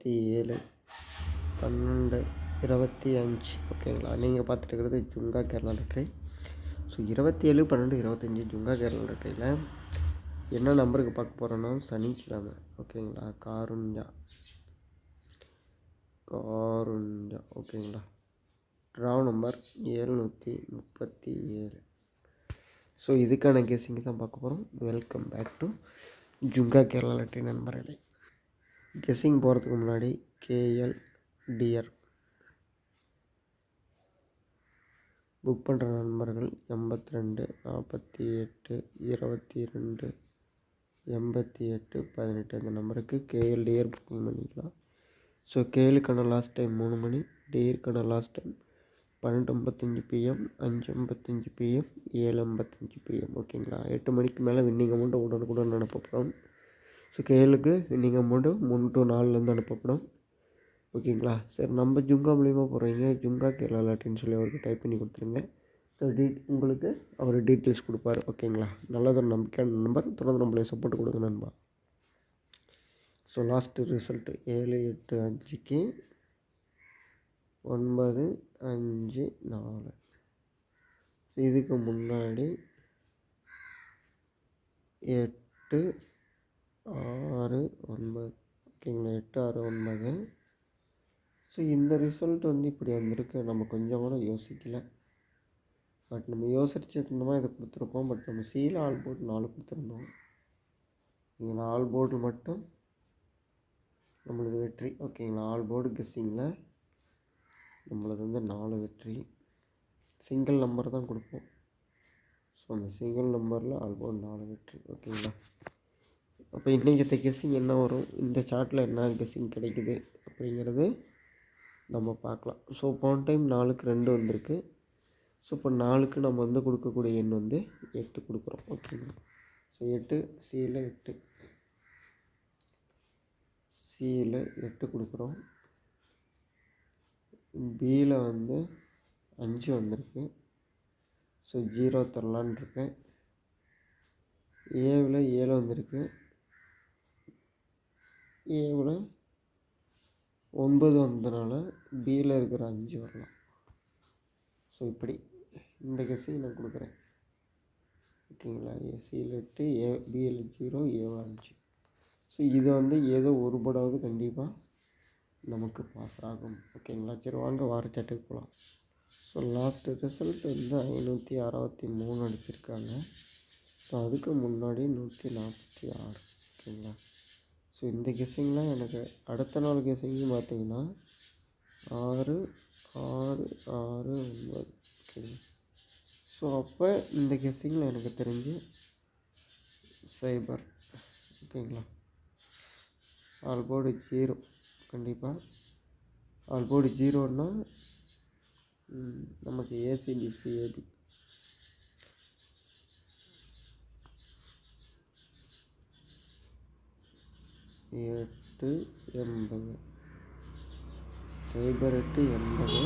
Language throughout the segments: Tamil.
இருபத்தி ஏழு பன்னெண்டு இருபத்தி அஞ்சு. ஓகேங்களா நீங்கள் பார்த்துட்டு இருக்கிறது ஜுங்கா கேரளா லெட்ரி. ஸோ இருபத்தி ஏழு பன்னெண்டு இருபத்தஞ்சி ஜுங்கா கேரளா லெட்ரியில் என்ன நம்பருக்கு பார்க்க போகிறோன்னா சனிக்கிழமை. ஓகேங்களா காருஞ்சா காருஞ்சா ஓகேங்களா ட்ரா நம்பர் ஏழ்நூற்றி முப்பத்தி ஏழு. ஸோ இதுக்கான கேஸிங்க தான் பார்க்க போகிறோம் welcome back to Junga Kerala லெட்ரி நண்பர்களே. கெஸ்ஸிங் போகிறதுக்கு முன்னாடி கேஎல் டிஆர். புக் பண்ணுற நண்பர்கள் எண்பத்தி ரெண்டு நாற்பத்தி எட்டு இருபத்தி ரெண்டு எண்பத்தி எட்டு பதினெட்டு இந்த நம்பருக்கு கேஎல் டிஆர் புக்கிங் பண்ணிக்கலாம். ஸோ கேஎலுக்கான லாஸ்ட் டைம் மூணு மணி டிஆருக்கான லாஸ்ட் டைம் பன்னெண்டு ஐம்பத்தஞ்சு பிஎம் அஞ்சு ஐம்பத்தஞ்சு பிஎம் ஏழு ஐம்பத்தஞ்சு பிஎம் ஓகேங்களா எட்டு மணிக்கு மேலே வின்னிங் அமௌண்ட்டு உடனுக்குடன் அனுப்பப்படும். ஸோ கேளுக்கு நீங்கள் அமௌண்ட்டு மூணு டு நாலுலேருந்து அனுப்பப்படும். ஓகேங்களா? சரி நம்ம ஜுங்கா மூலிமா போகிறீங்க ஜுங்கா கேரளா லாட்டின்னு சொல்லி அவருக்கு டைப் பண்ணி கொடுத்துருங்க. ஸோ டீ உங்களுக்கு அவர் டீட்டெயில்ஸ் கொடுப்பாரு. ஓகேங்களா? நல்லதொரு நம்பிக்கையான நம்பர் தொடர்ந்து நம்மளே சப்போர்ட் கொடுங்க நண்பா. ஸோ லாஸ்ட்டு ரிசல்ட்டு ஏழு எட்டு அஞ்சுக்கு ஒன்பது அஞ்சு நாலு. ஸோ இதுக்கு முன்னாடி எட்டு ஆறு ஒன்பது. ஓகேங்களா? எட்டு ஆறு ஒன்பது. ஸோ இந்த ரிசல்ட் வந்து இப்படி வந்திருக்கு. நம்ம கொஞ்சம் கூட யோசிக்கல. பட் நம்ம யோசிச்சிருந்தோமா இதை கொடுத்துருப்போம் பட் நம்ம சீல ஆல் போர்டு நாலு கொடுத்துருந்தோம். இங்கே நாலு போர்டு மட்டும் நம்மளது வெற்றி. ஓகேங்களா? ஆல் போர்டு கெஸ்ஸிங்கில் நம்மளது வந்து நாலு வெற்றி. சிங்கிள் நம்பர் தான் கொடுப்போம். ஸோ அந்த சிங்கிள் நம்பரில் ஆல் போர்டு நாலு வெற்றி. ஓகேங்களா? அப்போ இன்றைக்கி கெஸ்ஸிங் என்ன வரும்? இந்த சார்ட்டில் என்ன கெஸ்ஸிங் கிடைக்குது அப்படிங்கிறது நம்ம பார்க்கலாம். ஸோ போன டைம் நாலுக்கு ரெண்டு வந்திருக்கு. ஸோ இப்போ நாலுக்கு நம்ம வந்து கொடுக்கக்கூடிய எண் வந்து எட்டு கொடுக்குறோம். ஓகேங்களா? ஸோ எட்டு சியில் எட்டு. சியில் எட்டு கொடுக்குறோம். பியில் வந்து அஞ்சு வந்திருக்கு. ஸோ ஜீரோ தரலான் இருக்கேன் ஏவில் ஏழு வந்திருக்கு. ஏவில் ஒன்பது வந்ததுனால பியில் இருக்கிற அஞ்சு வரலாம். ஸோ இப்படி. இந்த கெஸ்ஸையும் நான் கொடுக்குறேன். ஓகேங்களா? எஸ்சியில் எட்டு ஏ பிஎல் ஜீரோ ஏவில் அஞ்சு. ஸோ இது வந்து ஏதோ ஒரு படாவது கண்டிப்பாக நமக்கு பாஸ் ஆகும். ஓகேங்களா? சரி வாங்க வாரச்சாட்டுக்கு போகலாம் ஸோ லாஸ்ட்டு ரிசல்ட் வந்து ஐநூற்றி அறுபத்தி மூணு அடிச்சிருக்காங்க. ஸோ அதுக்கு முன்னாடி நூற்றி நாற்பத்தி ஆறு. ஓகேங்களா? ஸோ இந்த கெஸ்ஸிங்லாம் எனக்கு அடுத்த நாள் கெஸ்ஸிங்கும் பார்த்தீங்கன்னா ஆறு ஆறு ஆறு ஒன்பது. ஓகே ஸோ அப்போ இந்த கெஸ்ஸிங்கில் எனக்கு தெரிஞ்சு சைபர் ஓகேங்களா ஆல்போர்டு ஜீரோ கண்டிப்பாக ஆல்போர்டு ஜீரோன்னா நமக்கு ஏசிபிசிஏபி எட்டு எண்பது. சைபர் எட்டு எண்பது.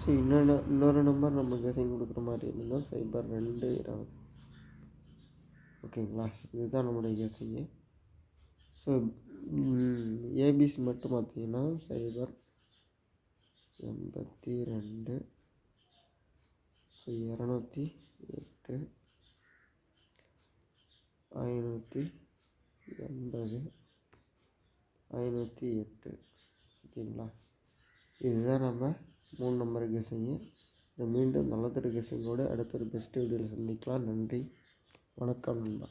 ஸோ இன்னொன்று இன்னொரு நம்பர் நம்ம கெஸிங் கொடுக்குற மாதிரி இருந்தால் சைபர் ரெண்டு இருபது. ஓகேங்களா இதுதான் நம்மளுடைய கெஸிங்கு ஸோ ஏபிசி மட்டும் பார்த்தீங்கன்னா சைபர் எண்பத்தி ரெண்டு. ஸோ இரநூத்தி எட்டு. ஐநூற்றி எண்பது. ஐநூற்றி எட்டு. ஓகேங்களா? இதுதான் நம்ம மூணு நம்பர் கெஸிங்கு மீண்டும் நல்லதொரு கெஸிங்கோடு அடுத்த ஒரு பெஸ்ட் வீடியோவில் சந்திக்கலாம். நன்றி. வணக்கம் நண்பா.